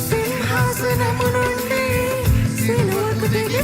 సింహాసనము నుండి సిలువకు దిగి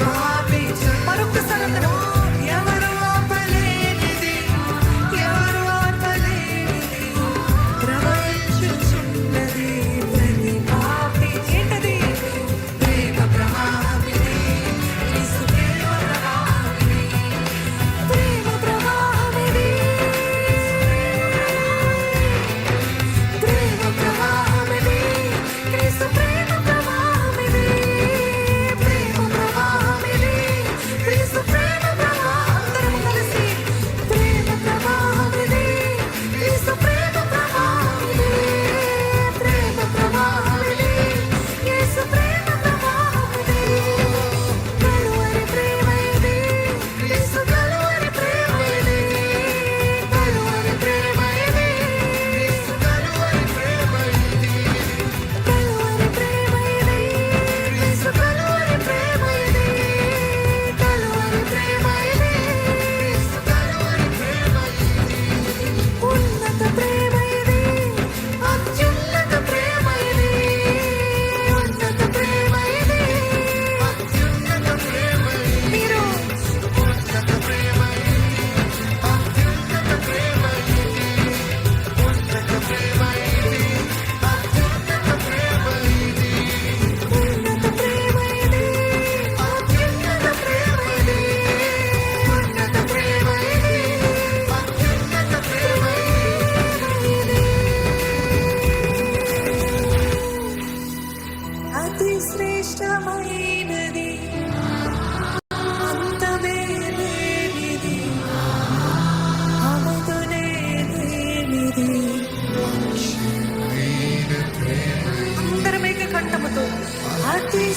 Bye.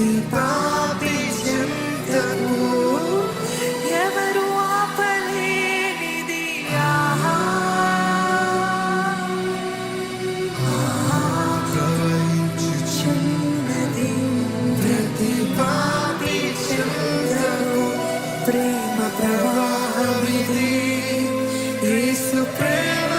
ప్రతి పాపి చింతను ఎవరు ఆపలేనిది ప్రవహించుచున్నది ప్రతి పాపి చింతను ప్రేమ ప్రవాహమిది. యేసు ప్రేమ